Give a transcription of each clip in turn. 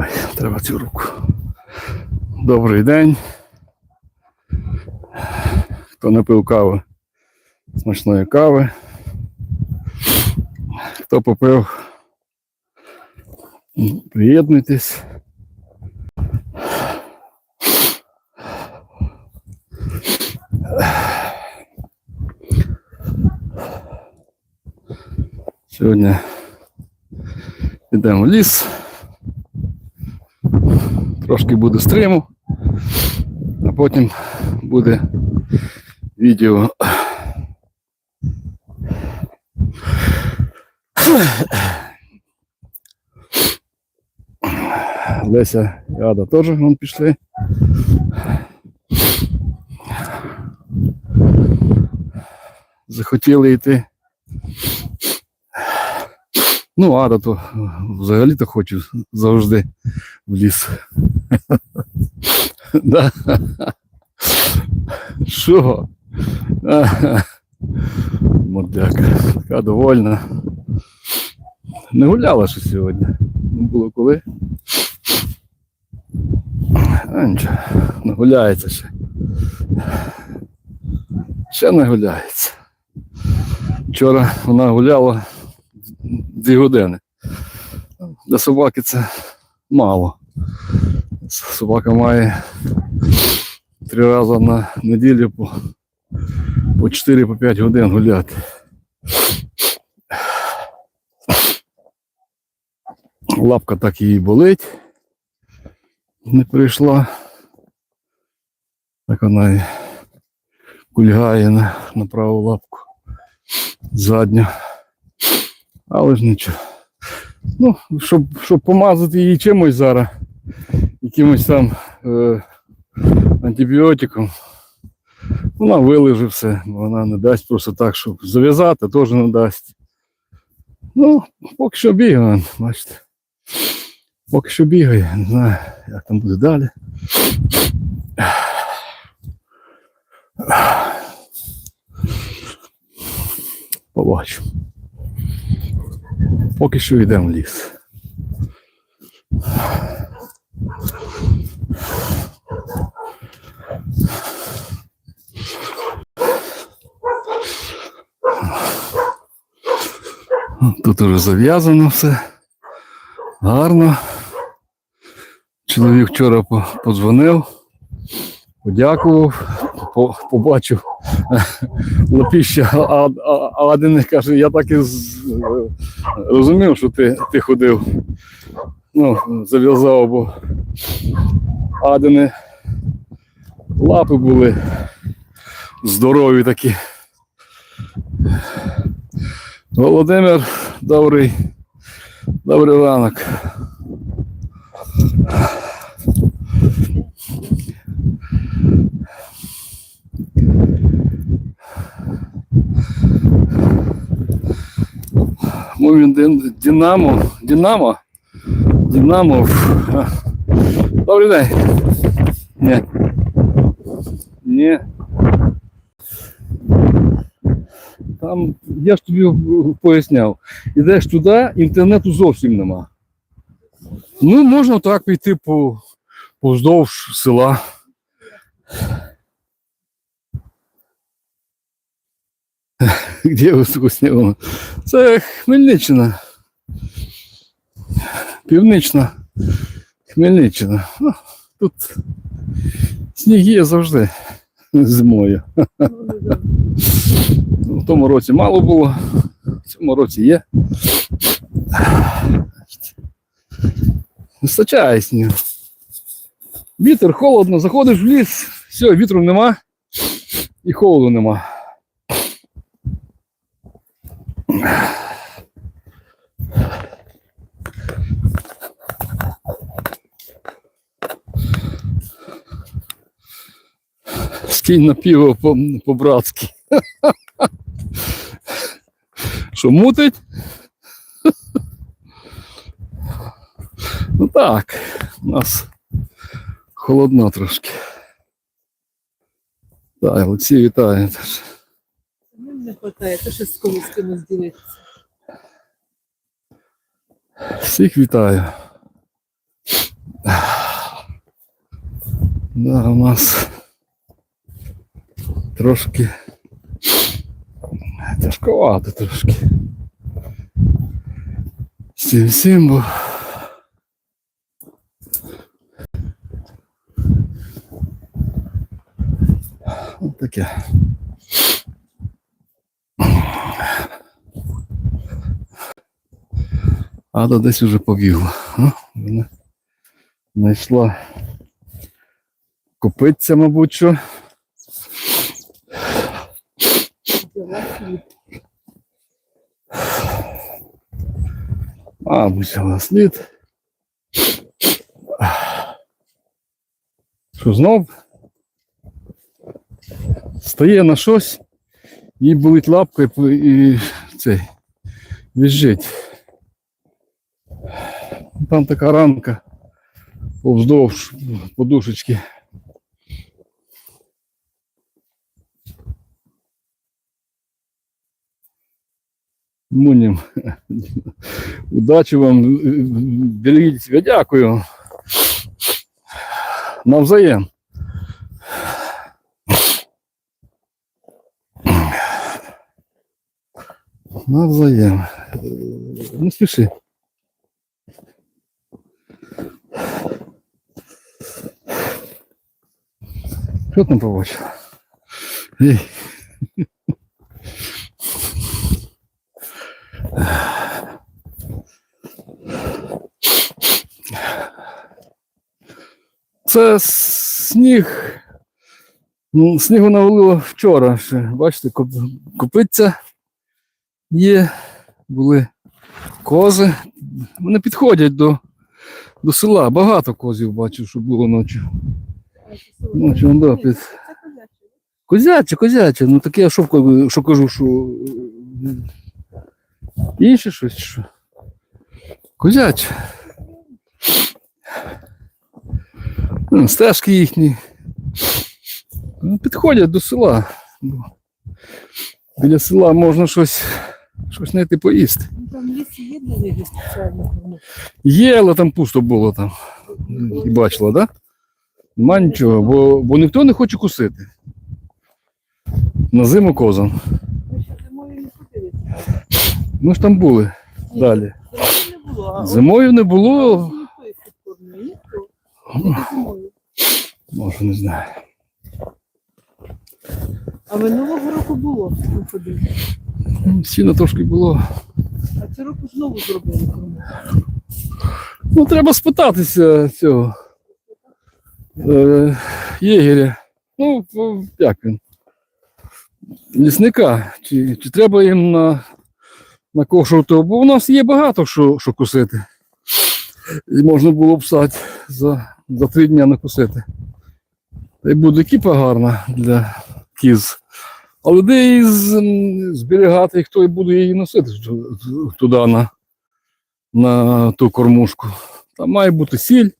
Ой, треба цю руку. Добрий день. Хто не пив кави, смачної кави. Хто попив, приєднуйтесь. Сьогодні йдемо в ліс. Трошки буде стриму, а потім буде відео. Леся і Ада теж вон пішли. Захотіли йти. Ну, Ада то взагалі-то хочу завжди в ліс. Да. Що? Ага. Мордяка. Така довольна. Не гуляла ще сьогодні. Не було коли. А нічого, не гуляється ще. Ще не гуляється. Вчора вона гуляла дві години. Для собаки це мало. Собака має три рази на неділю по, по 4-5 годин гуляти. Лапка так її болить. Не прийшла. Так вона і кульгає на, на праву лапку задню. Але ж нічого. Ну, щоб, щоб помазати її чимось зараз, якимось там е, антибіотиком, вона вилежить все, вона не дасть просто так, щоб зав'язати, теж не дасть. Ну, поки що бігає, бачите. Поки що бігає, не знаю, як там буде далі. Побачимо. Поки що йдемо в ліс. Тут уже зав'язано все. Гарно. Чоловік вчора подзвонив, подякував, побачив лапіща, а, а, а один каже, я так і розумів, що ти, ти ходив. Ну, зав'язав, бо адини лапи були здорові такі. Володимир, добрий, добрий ранок. Ну, він Дин- Динамо. Динамо. Динамо. А. Добрий день. Ні. Ні. Там, я ж тобі поясняв, ідеш туди, інтернету зовсім нема. Ну, можна так піти по, поздовж села. Де високоснігова? Це Хмельниччина. Північна Хмельниччина. Ну, тут сніг є завжди зимою. В тому році мало було, в цьому році є. Вистачає снігу. Вітер, холодно, заходиш в ліс, все, вітру нема і холоду нема. Скинь на пиво по- по-братськи. Що мутить? Ну так, у нас холодно трошки. Так, Олексій вітає. теж. Ну, не вистачає, то ще з комусь з кимось ділитися. Всіх вітаю. Да, у нас трошки тяжковато трошки. Цим всім, бо Ось таке. Ада десь уже побігла. Вона знайшла копиться, мабуть, що. Взяла хліб. А, взяла слід. Що знов? Стає на щось, їй болить лапка і, і цей віжить. Там така ранка повздовж подушечки. Мунім. Удачі вам. Берегіть себе. Дякую. Навзаєм. Навзаєм. Е, Не спіши. Що там побачила? Ей. Це сніг. Ну, снігу навалило вчора ще. Бачите, коп- копиться є, були кози. Вони підходять до, до села. Багато козів бачив, що було ночі. Ночі, ну, да, під... Козяче. Козяче. Ну таке, а що, що кажу, що е, інше щось. Що? Козяче. Ну, Стежки їхні. Ну, Підходять до села. Біля села можна щось, щось знайти поїсти. Ну, там ліс є для них спеціально. Є, але там пусто було там. І бачила, так? Да? Нема нічого, бо, бо ніхто не хоче кусити. На зиму козам. Ми ж там були далі. Зимою не було, а Зимою не от було, ніхто їх підкормлює, ніхто. Тільки зимою. Може не знаю. А минулого року було, ходили. Сіно трошки було. А цього року знову зробили корму. Ну, треба спитатися цього е, єгеря. Ну, як він? Лісника. Чи, чи треба їм на, накошувати? Бо у нас є багато що, що кусити. І можна було б стати за, за три дні накусити. Та й буде кіпа гарна для кіз. Але де її зберігати, і хто і буде її носити ту- ту- туди на, на ту кормушку. Там має бути сіль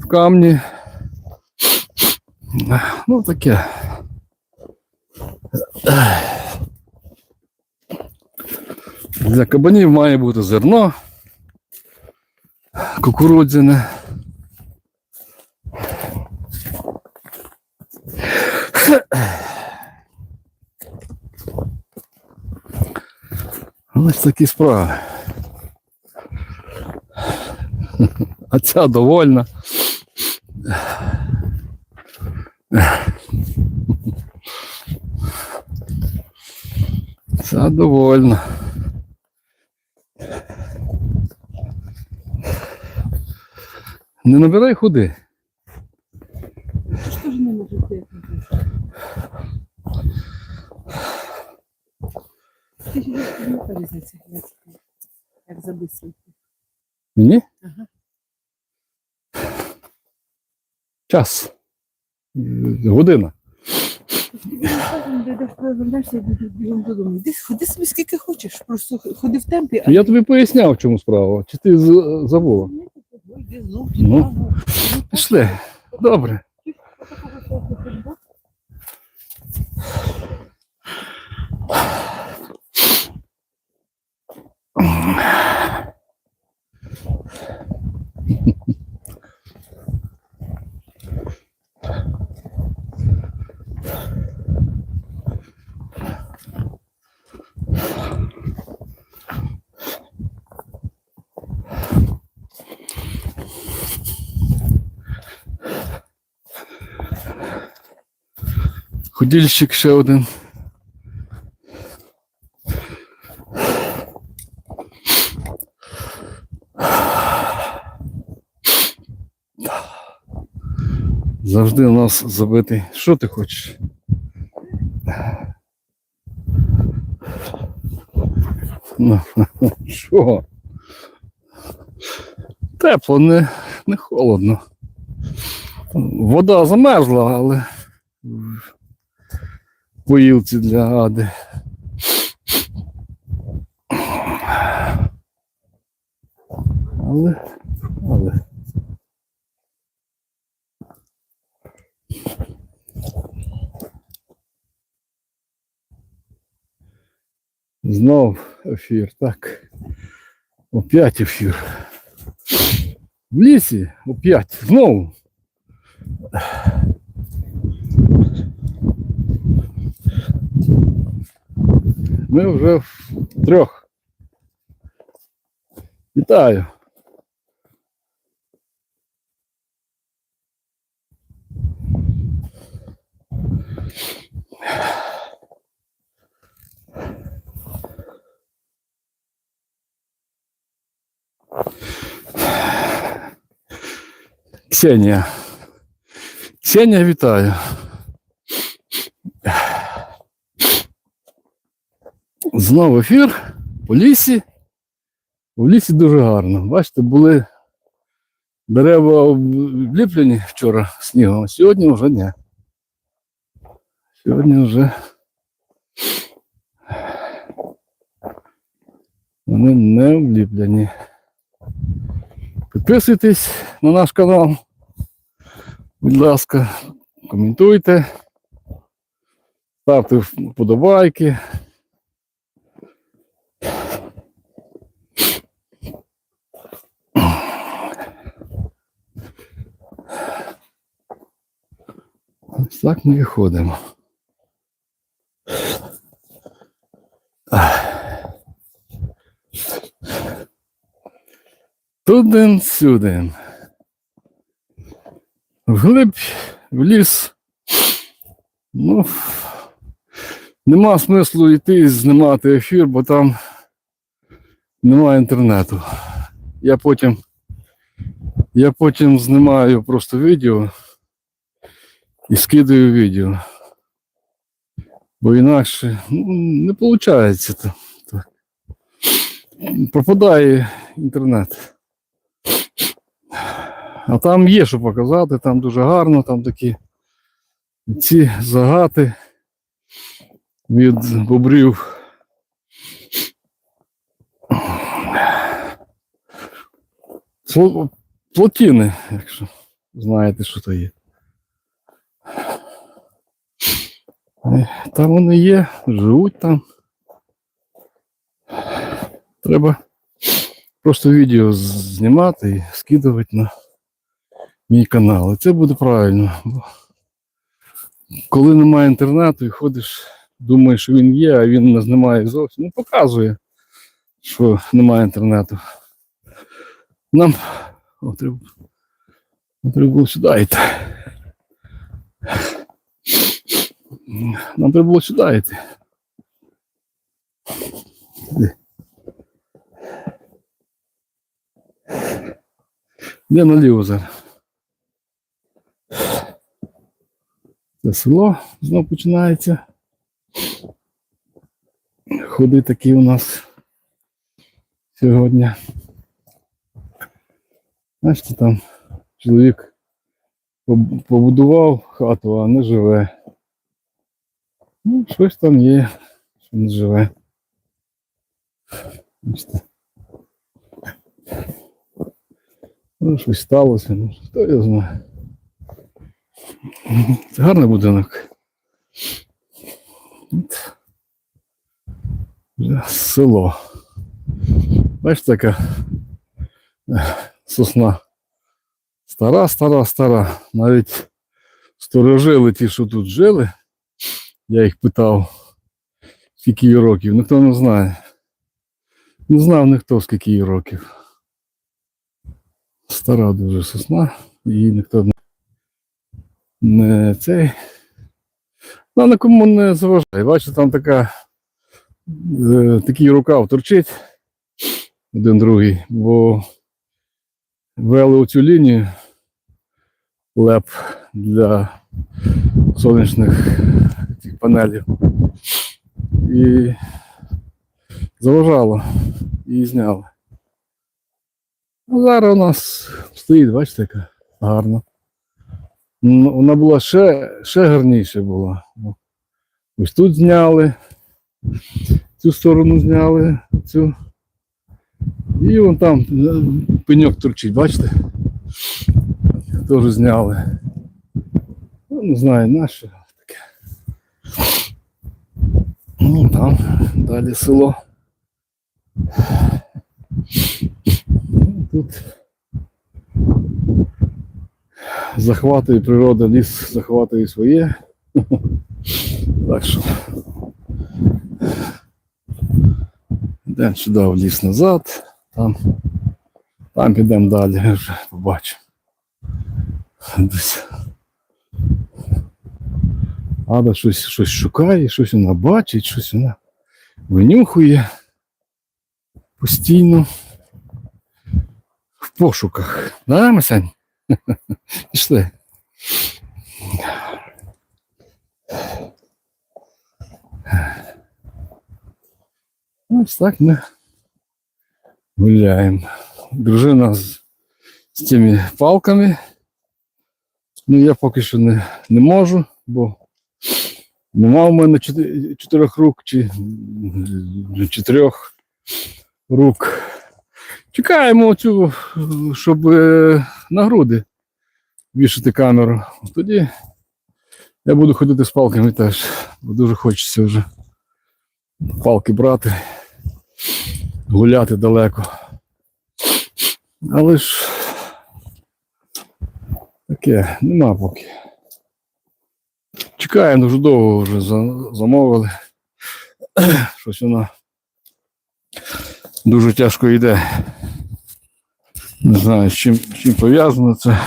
в камні. Ну, таке. Для кабанів має бути зерно, кукурудзяне. Ось такі справи. А ця довольна. Ця довольна. Не набирай худи. Ти ж не можеш як забисувати. Мені? Ага. Час. Година. Ходи собі скільки хочеш, просто ходи в темпі, Я тобі поясняв, в чому справа. Чи ти забула? Ну, Пішли. Добре. Yeah. Ходільщик ще один. Завжди у нас забитий. Що ти хочеш? Ну, Що? Тепло, не, не холодно. Вода замерзла, але поїлці для ади. Але, але. Знов ефір, так. Опять ефір. В лісі, опять, знову. Ми вже в трьох. Вітаю. Ксенія. Ксенія, вітаю. Знову ефір у лісі. У лісі дуже гарно. Бачите, були дерева обліплені вчора снігом, а сьогодні вже ні. Сьогодні вже вони не обліплені. Підписуйтесь на наш канал. Будь ласка, коментуйте, ставте вподобайки. Ось так ми і ходимо. Туден сюди. Вглиб, в ліс. Ну, нема смислу йти і знімати ефір, бо там немає інтернету. Я потім, я потім знімаю просто відео і скидаю відео. Бо інакше ну, не виходить. Так. Пропадає інтернет. А там є що показати, там дуже гарно, там такі ці загати від бобрів. Плотіни, якщо знаєте, що то є. Там вони є, живуть там. Треба просто відео знімати і скидувати на мій канал. І це буде правильно. Бо коли немає інтернету і ходиш, думаєш, що він є, а він не знімає зовсім. Ну, показує, що немає інтернету. Нам треба було сюди йти. Нам треба було сюди йти. Де? Наліво зараз? Це село знов починається. Ходи такі у нас сьогодні. Бачите, там чоловік побудував хату, а не живе. Ну, щось там є, що не живе. Ну, щось сталося, ну, хто його знає. Це гарний будинок. От. Село. Бачите, така е, сосна. Стара, стара, стара. Навіть сторожили ті, що тут жили. Я їх питав, скільки їй років. Ніхто не знає. Не знав ніхто, скільки їй років. Стара дуже сосна, її ніхто не, не цей Вона нікому не заважає. Бачите, там така, е, такий рукав торчить один другий, бо вели оцю лінію леп для сонячних панелів. І заважало, і зняли. А зараз у нас стоїть, бачите, яка гарна. Ну, Вона була ще, ще гарніше була. Ну, Ось тут зняли, цю сторону зняли, цю. І вон там е, пеньок торчить, бачите? Теж зняли. Ну, не знаю, наше таке. Ну, там далі село. Тут захватує природа, ліс захватує своє. Так що. Йдемо сюди в ліс назад, там, там підемо далі, вже побачимо. Десь. Ада щось, щось шукає, щось вона бачить, щось вона винюхує постійно в пошуках. Да, Масянь? Пішли. Ось так ми гуляємо. Дружина з, з тими палками. Ну, я поки що не, не можу, бо нема в мене чотирьох рук чи чотирьох рук. Чекаємо цю, щоб е, на груди вішати камеру. Тоді я буду ходити з палками теж, бо дуже хочеться вже палки брати, гуляти далеко. Але ж таке, нема поки. Чекаємо дуже довго вже замовили. Щось воно дуже тяжко йде. Не знаю, з чим, з чим пов'язано це.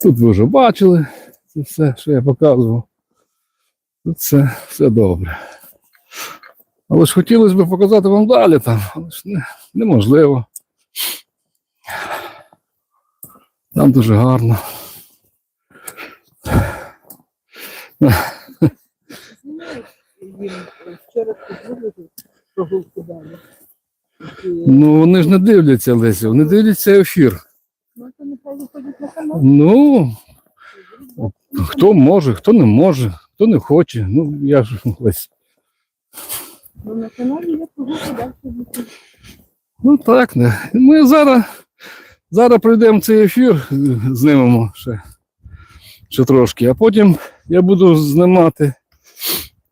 Тут ви вже бачили це все, що я показував. Тут все, все добре. Але ж хотілося б показати вам далі там, але ж не, неможливо. Там дуже гарно. Ну вони ж не дивляться Леся, вони дивляться ефір. Ну, хто може, хто не може, хто не хоче. Ну, я ж Лесь. Ну, на каналі є прогулка далі. Ну так, не. Ми зараз, зараз пройдемо цей ефір, знімемо ще, ще трошки, а потім я буду знімати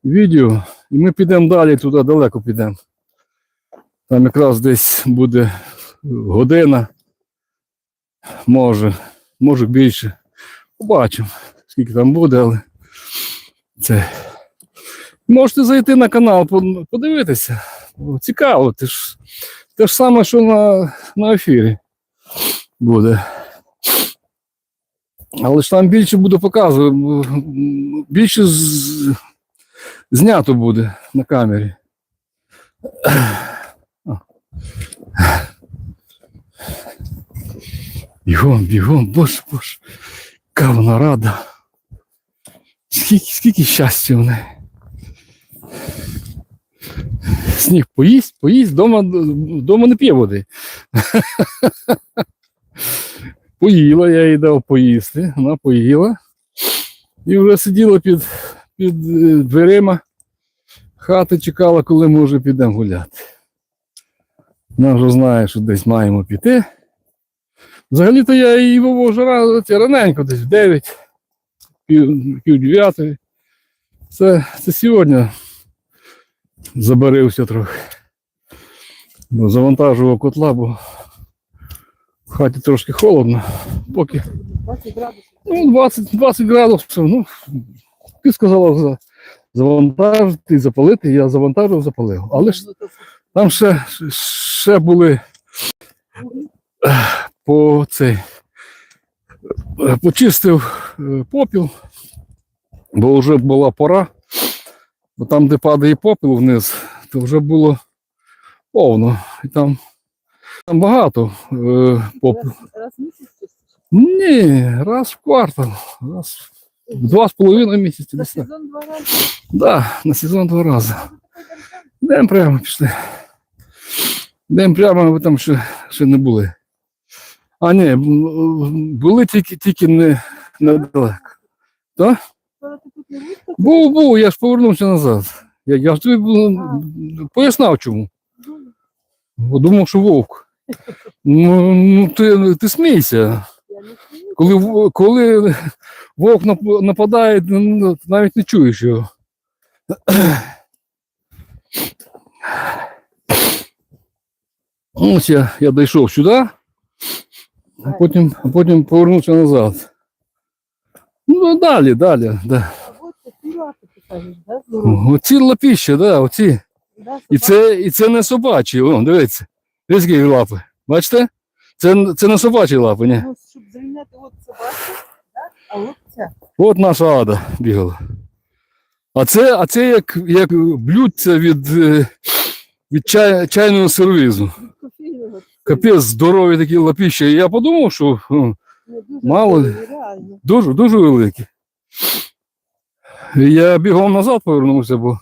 відео, і ми підемо далі туди, далеко підемо. Там якраз десь буде година, може, може більше. Побачимо, скільки там буде, але це. Можете зайти на канал, подивитися. Цікаво, ти ж те ж саме, що на, на ефірі буде. Але ж там більше буду показувати, більше з, знято буде на камері. Бігом, бігом, боже, боже, яка вона рада. Скільки, скільки щастя в неї. Сніг поїсть, поїсть, дома, дома не п'є води. Поїла, я їй дав поїсти, вона поїла. І вже сиділа під, під е, дверима хати, чекала, коли ми вже підемо гуляти. Вона вже знає, що десь маємо піти. Взагалі-то я її вивожу раненько, десь в 9, пів, пів дев'ятої. Це, це сьогодні забарився трохи. Ну, завантажував котла, бо в хаті трошки холодно. Поки 20 градусів. ну, 20, 20 градусів. Ну, ти сказала за, завантажити і запалити, я завантажив, запалив. Але ж Там ще, ще були по цей е, почистив е, попіл, бо вже була пора. Бо там, де падає попіл вниз, то вже було повно. І там, там багато е, попіл. Раз, раз в місяць. Ні, раз в квартал, раз в два з половиною місяці. Так. сезон два рази. Да, на сезон два рази. Йдемо прямо пішли. Йдемо прямо, ви там ще, ще не були. А ні, були тільки, тільки не, недалеко. Скоро Був, був, я ж повернувся назад. Я, я ж тобі м, пояснав чому. Бо думав, що вовк. Ну, ну ти, ти смійся. Коли, коли вовк нападає, навіть не чуєш його. Ось я, я дійшов сюди, а потім, потім повернувся назад. Ну, далі, далі. Да. Кажеш, да? Оці лапіща, да, оці. Да, І це, і це не собачі. О, дивіться. Дивіться, які лапи. Бачите? Це, це не собачі лапи, ні. Ну, щоб зрівняти от собаку, да? а от ця. От наша ада бігала. А це, а це як, як блюдце від, е, від чай, чайного сервізу. Капець здорові такі лапіща. І я подумав, що ну, дуже Мало. дуже, дуже великі. Я бігом назад повернувся, бо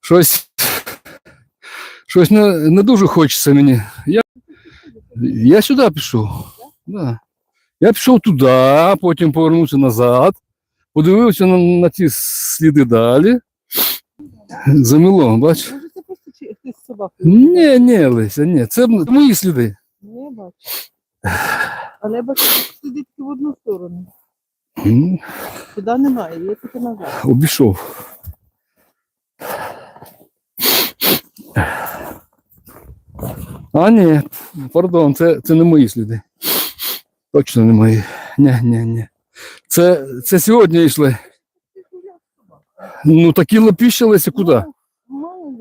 щось, щось не, не дуже хочеться мені. Я, я сюди пішов. Да. Я пішов туди, потім повернувся назад, подивився на, на ті сліди далі. Заміло, бач? Ні, ні, Леся, ні. Це мої сліди. Не бачу. Але бачу, тільки в одну сторону. Туди немає, є тільки назад. Обійшов. А, ні, пардон, це, це не мої сліди. Точно не мої. Ні, ні, ні. Це, це сьогодні йшли. Ну такі лапіщалися куди? Ну, Мало.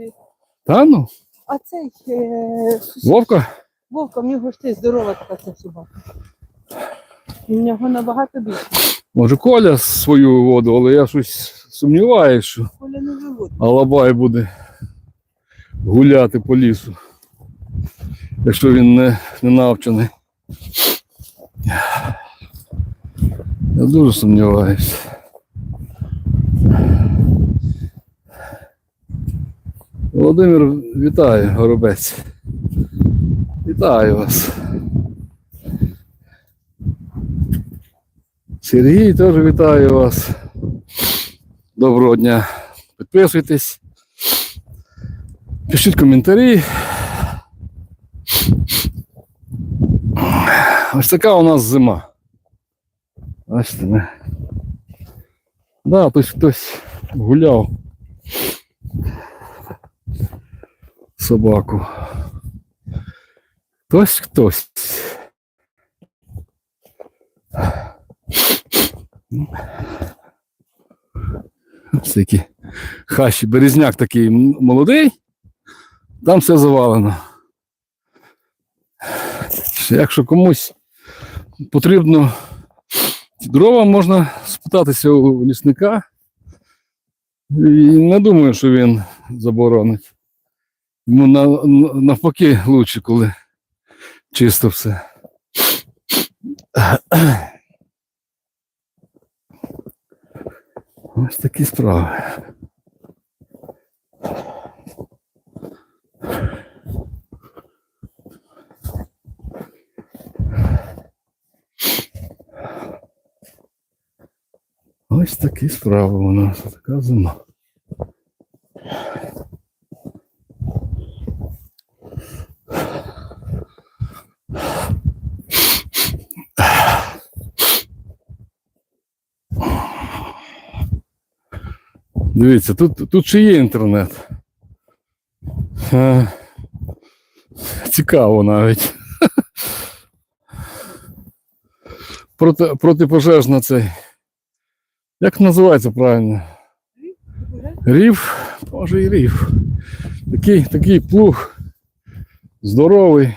Та ну, А цей е, сусід- Вовка? Вовка, в нього ж ти здорова така ця собака. У нього набагато більше. Може Коля свою воду, але я щось сумніваюся, що Коля не. Алабай буде гуляти по лісу, якщо він не, не навчений. Я дуже сумніваюся. Володимир, вітаю, горобець. Вітаю вас. Сергій теж вітаю вас. Доброго дня. Підписуйтесь. Пишіть коментарі. Ось така у нас зима. Бачите, не? Да, тут хтось гуляв. Собаку. Хтось хтось. Ось такі хащі. Березняк такий молодий. Там все завалено. Якщо комусь потрібно дрова, можна спитатися у лісника. І не думаю, що він заборонить. Йому на- навпаки краще, коли чисто все. Ось такі справи. Ось такі справи у нас, така зима. Дивіться, тут, тут ще є інтернет. Е, Цікаво навіть. Проти, протипожежна цей. Як називається правильно? Рів? Може і рів. Такий, такий плуг здоровий.